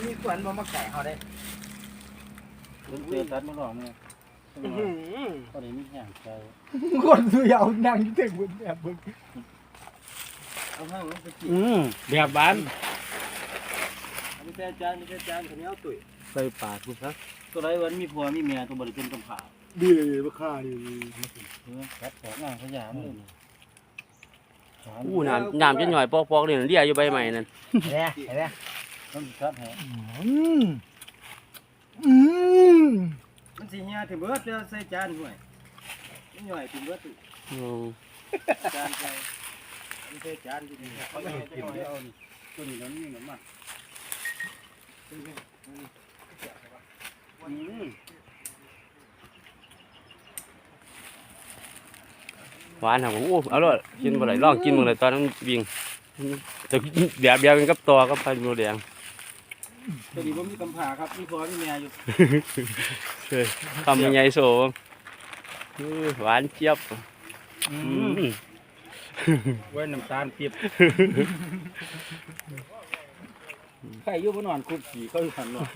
มันมีส่วนบ่มาไก่เฮาได้เพิ่นเจอตัดมาหลอกเนี่ยตอนนี้มีแห้งใจคนสุยาวนั่งถึงบนแบบมึงเอาห้างลงไปกินอืมแบบบ้านอันนี้แค่จานนี่แค่จานคนนี้เอาตุ๋ยใส่ปากกูซะตัวไรวันมีผัวมีเมียตัวบริเป็นกำผาดีเลยราคาดีเออตัดของงานขยามเลยอู้น้ำน้ำจะหน่อยปอกๆเลยเรียอยู่ใบใหม่นั่นเห็นไหมเห็นไหม ต้องตัดแหอืมอืมมันสิเหี่ยถึงเบิดจะใส่จานห่วยนี่หน่อยถึงเบิดตุ๋ยอืมจานใส่อันนี้แค่จานที่นี่เขาเห็นกินเดียวนี่ตัวนี้มันมีน้ำมันอืมหวานครับอู้เอาเลยกินบ่ได้ลองกินบ่ได้ตอนนั้นวิ่งจะเดี๋ยวเดียวกันกับตัวกับพันโมแดง ตัวนี้ผมมีกำผาครับมีผัวมีเมียอยู่เฮ้ยทำยังไงโสมหวานเจี๊ยบอือืมมไว้น้ำตาลเปียบใครอยู่บนนอนคุกขี่เขาอยู่หันหนอน